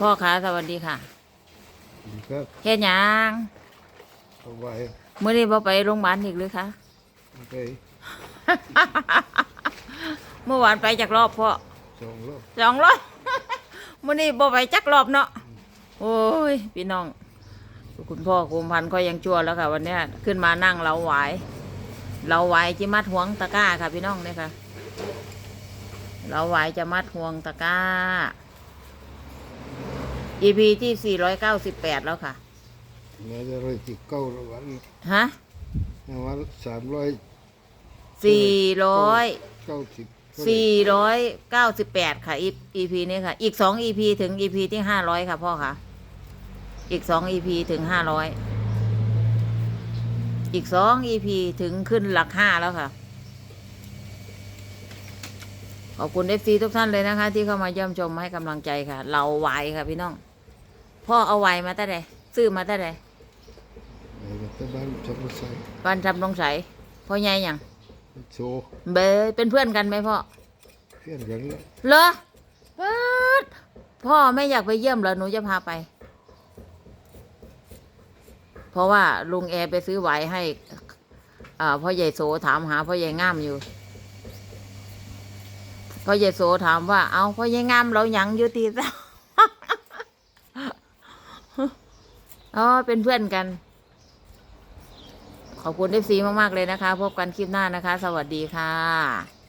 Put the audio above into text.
พ่อคะสวัสดีค่ะครับเฮ็ดหยังเอาไว้มื้อนี้บ่ไปโรงพยาบาลอีกหรือคะไปเมื่อวานไปจักรอบพ่อสองรอบสองรอบมื้อนี้บ่ไปจักรอบเนาะโอ้ยพี่น้อง คุณพ่อคุมพันธ์ก็ยังชั่วแล้วค่ะ วันเนี้ยขึ้นมานั่งเราไหวายเราไหวายจิมัดห่วงตะกร้าค่ะ พี่น้องเนี่ยค่ะ เราไหวายจะมัดห่วงตะกร้า EP ที่ 498 แล้วค่ะแม้จะร้อยจิเก้าละวันฮะวันสามร้อย400 เก้าสิบสี่ร้อยเก้าสิบแปดค่ะ EP นี้ค่ะ อีกสอง EP ถึง EP ที่ห้าร้อยค่ะพ่อค่ะ อีกสอง EP ถึงห้าร้อยอีกสอง EP ถึงขึ้นหลักห้าแล้วค่ะ ขอบคุณเอฟซีทุกท่านเลยนะคะ ที่เข้ามาเยี่ยมชมให้กำลังใจค่ะ เราไหวค่ะพี่น้อง พ่อเอาไหวมาตั้งแต่ซื้อมาตั้งแต่ในรัฐบาลชมใส่บ้านจำตรงใสพ่อใหญ่หยังโซเบยเป็นเพื่อนกันไหมพ่อเพื่อนกันแล้วเหรอป๊าดพ่อไม่อยากไปเยี่ยมเหรอหนูจะพาไป เพราะว่าลุงแอร์ไปซื้อไหวให้อ่าพ่อใหญ่โสถามหาพ่อใหญ่งามอยู่พ่อใหญ่โสถามว่า เอาพ่อใหญ่งามเราหยังอยู่ตีซะ อ๋อเป็นเพื่อนกัน ขอบคุณเอฟซีมาก ๆ เลยนะคะ พบกันคลิปหน้านะคะ สวัสดีค่ะ